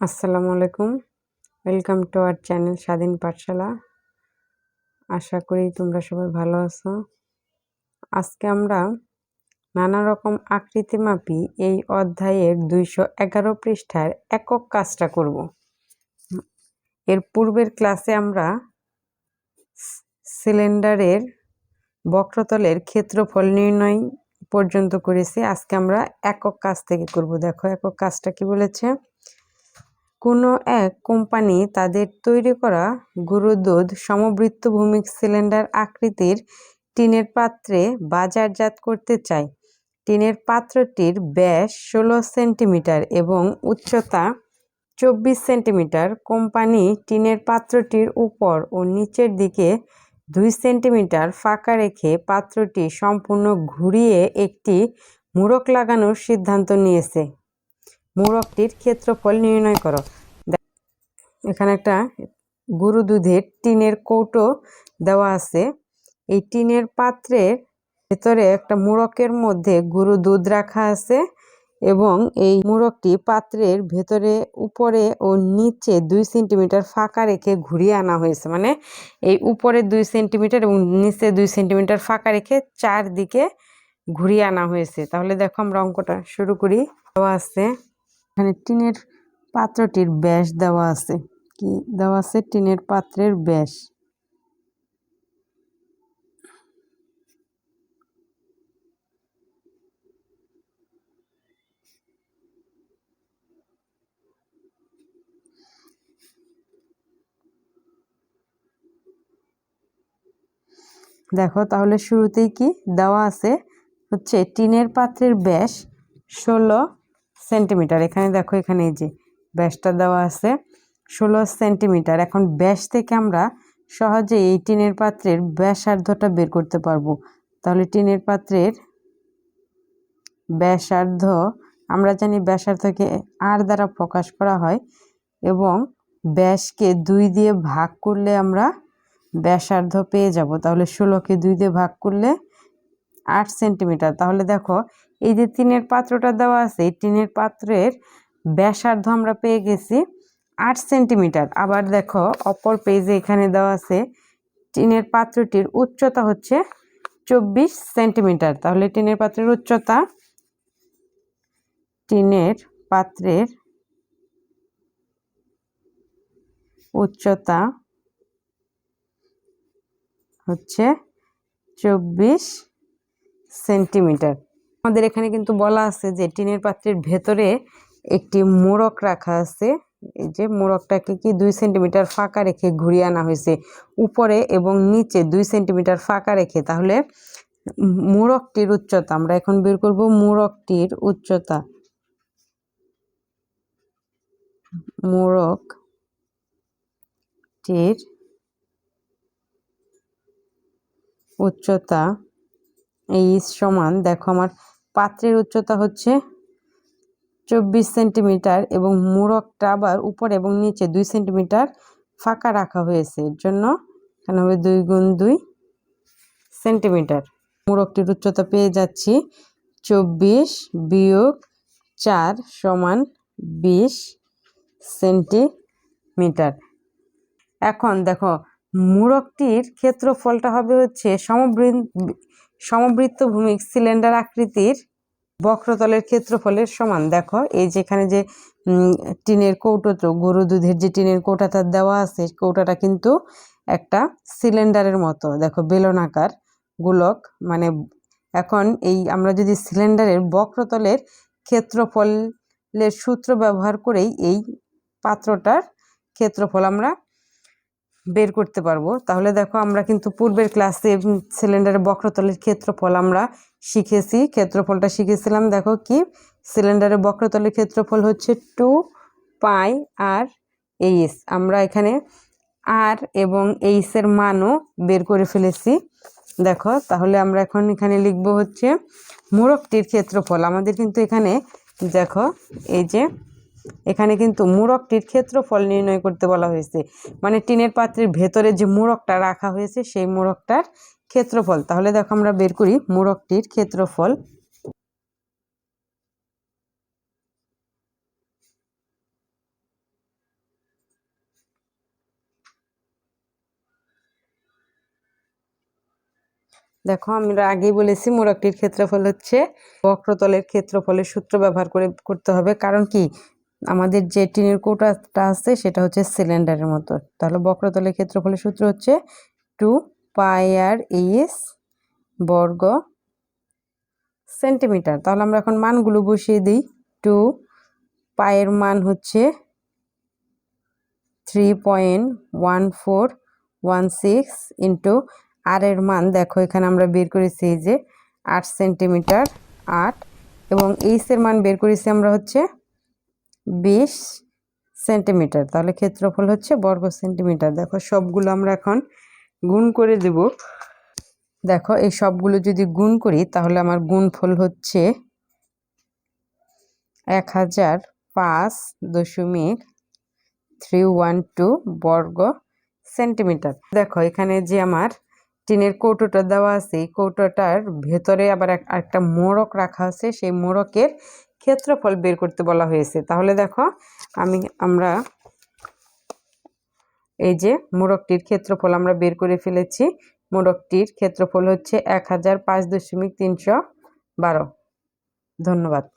আসসালামু আলাইকুম। Welcome to our channel স্বাধীন পাঠশালা আশা করি তোমরা সবাই ভালো আছো। আজকে আমরা নানা রকম আকৃতি মাপি এই অধ্যায়ের দুইশো এগারো পৃষ্ঠার একক কাজটা করব। এর পূর্বের ক্লাসে আমরা সিলিন্ডারের বক্রতলের ক্ষেত্রফল নির্ণয় পর্যন্ত করেছি। আজকে আমরা একক কাজ থেকে করব। দেখো, একক কাজটা কি বলেছে? কোনো এক কোম্পানি তাদের তৈরি করা গুঁড়োদুধ সমবৃত্ত ভূমিক সিলিন্ডার আকৃতির টিনের পাত্রে বাজারজাত করতে চায়। টিনের পাত্রটির ব্যাস ষোলো সেন্টিমিটার এবং উচ্চতা চব্বিশ সেন্টিমিটার। কোম্পানি টিনের পাত্রটির উপর ও নিচের দিকে দুই সেন্টিমিটার ফাঁকা রেখে পাত্রটি সম্পূর্ণ ঘুরিয়ে একটি মুড়ক লাগানোর সিদ্ধান্ত নিয়েছে। মোড়কটির ক্ষেত্রফল নির্ণয় করো। এখানে একটা গরু দুধের টিনের কৌটো দেওয়া আছে। এই টিনের পাত্রের ভেতরে একটা মুড়কের মধ্যে গরু দুধ রাখা আছে এবং এই মুড়কটি পাত্রের ভেতরে, উপরে ও নিচে দুই সেন্টিমিটার ফাঁকা রেখে ঘুরিয়ে আনা হয়েছে। মানে এই উপরে দুই সেন্টিমিটার এবং নিচে দুই সেন্টিমিটার ফাঁকা রেখে চারদিকে ঘুরিয়ে আনা হয়েছে। তাহলে দেখো আমরা অঙ্কটা শুরু করি। দেওয়া আছে। এখানে টিনের পাত্রটির ব্যাস দেওয়া আছে। কি দেওয়া আছে? টিনের পাত্রের ব্যাস। দেখো, তাহলে শুরুতেই কি দেওয়া আছে? হচ্ছে টিনের পাত্রের ব্যাস ষোলো সেন্টিমিটার। এখানে দেখো, এখানে যে ব্যাসটা দেওয়া আছে, ষোলো সেন্টিমিটার। এখন ব্যাস থেকে আমরা সহজে এই টিনের পাত্রের ব্যাসার্ধটা বের করতে পারব। তাহলে টিনের পাত্রের ব্যাসার্ধ, আমরা জানি ব্যাসার্ধকে আর দ্বারা প্রকাশ করা হয় এবং ব্যাসকে দুই দিয়ে ভাগ করলে আমরা ব্যাসার্ধ পেয়ে যাব। তাহলে ষোলোকে দুই দিয়ে ভাগ করলে আট সেন্টিমিটার। তাহলে দেখো, এই যে টিনের পাত্রটা দেওয়া আছে, এই টিনের পাত্রের ব্যাসার্ধ আমরা পেয়ে গেছি আট সেন্টিমিটার। আবার দেখো, অপর পেজে এখানে দেওয়া আছে, টিনের পাত্রটির উচ্চতা হচ্ছে চব্বিশ সেন্টিমিটার। তাহলে টিনের পাত্রের উচ্চতা, টিনের পাত্রের উচ্চতা হচ্ছে চব্বিশ সেন্টিমিটার। আমাদের এখানে কিন্তু বলা আছে যে টিনের পাত্রের ভেতরে একটি মোড়ক রাখা আছে। এই যে মোড়কটাকে কি দুই সেন্টিমিটার ফাঁকা রেখে ঘুরিয়ে আনা হয়েছে। উপরে এবং নিচে দুই সেন্টিমিটার ফাঁকা রেখে। তাহলে মোড়কটির উচ্চতা, আমরা এখন বের করব মোড়কটির উচ্চতা। মোড়কটির উচ্চতা এই সমান, দেখো আমার পাত্রের উচ্চতা হচ্ছে চব্বিশ সেন্টিমিটার এবং মোড়কটা আবার উপর এবং নিচে দুই সেন্টিমিটার ফাঁকা রাখা হয়েছে। এর জন্য এখানে হবে দুই গুণ দুই সেন্টিমিটার। মোড়কটির উচ্চতা পেয়ে যাচ্ছি চব্বিশ বিয়োগ চার সমান বিশ সেন্টিমিটার। এখন দেখো, মোড়কটির ক্ষেত্রফলটা হবে হচ্ছে সমবৃত্ত সমবৃত্ত ভূমিক সিলিন্ডার আকৃতির বক্রতলের ক্ষেত্রফলের সমান। দেখো, এই যেখানে যে টিনের কৌটো গরু দুধের যে টিনের কৌটাটা দেওয়া আছে, কৌটাটা কিন্তু একটা সিলিন্ডারের মতো। দেখো বেলনাকার গোলক মানে এখন এই আমরা যদি সিলিন্ডারের বক্রতলের ক্ষেত্রফলের সূত্র ব্যবহার করেই এই পাত্রটার ক্ষেত্রফল আমরা বের করতে পারব। তাহলে দেখো আমরা কিন্তু পূর্বের ক্লাসে সিলিন্ডারের বক্রতলের ক্ষেত্রফল আমরা শিখেছি। ক্ষেত্রফলটা শিখেছিলাম, দেখো কি? সিলিন্ডারের বক্রতলের ক্ষেত্রফল হচ্ছে টু পাই আর এইস আমরা এখানে আর এবং এইসের মানও বের করে ফেলেছি। দেখো, তাহলে আমরা এখন এখানে লিখব হচ্ছে মোড়কটির ক্ষেত্রফল। আমাদের কিন্তু এখানে, দেখো, এই যে এখানে কিন্তু মুরগটির ক্ষেত্রফল নির্ণয় করতে বলা হয়েছে। মানে টিনের পাত্রের ভেতরে যে মুরগটা রাখা হয়েছে, সেই মুরগটার ক্ষেত্রফল। তাহলে দেখো আমরা বের করি মুরগটির ক্ষেত্রফল। দেখো আমরা আগেই বলেছি মোরাকটির ক্ষেত্রফল হচ্ছে বক্রতলের ক্ষেত্রফলের সূত্র ব্যবহার করে করতে হবে। কারণ কি? আমাদের যে টিনের কৌটাটা আছে সেটা হচ্ছে সিলিন্ডারের মতো। তাহলে বক্রতলের ক্ষেত্রফলের সূত্র হচ্ছে টু পাই আর ইস বর্গ সেন্টিমিটার। তাহলে আমরা এখন মানগুলো বসিয়ে দিই। টু পায়ের মান হচ্ছে three point one four one six into আর এর মান, দেখো এখানে আমরা বের করেছি যে আট সেন্টিমিটার আট এবং এইসের মান বের করেছি আমরা হচ্ছে বিশ সেন্টিমিটার। তাহলে ক্ষেত্রফল হচ্ছে বর্গ সেন্টিমিটার। দেখো, সবগুলো আমরা এখন গুণ করে দেব। দেখো, এই সবগুলো যদি গুণ করি, তাহলে আমার গুণফল হচ্ছে এক হাজার পাঁচ দশমিক থ্রি ওয়ান টু বর্গ সেন্টিমিটার। দেখো, এখানে যে আমার টিনের কৌটোটা দেওয়া আছে, এই কৌটোটার ভেতরে আবার এক- একটা মোড়ক রাখা আছে। সেই মোড়কের ক্ষেত্রফল বের করতে বলা হয়েছে। তাহলে দেখো, আমি, আমরা এই যে মোড়কটির ক্ষেত্রফল আমরা বের করে ফেলেছি। মোড়কটির ক্ষেত্রফল হচ্ছে এক হাজার পাঁচ দশমিক তিনশো বারো। ধন্যবাদ।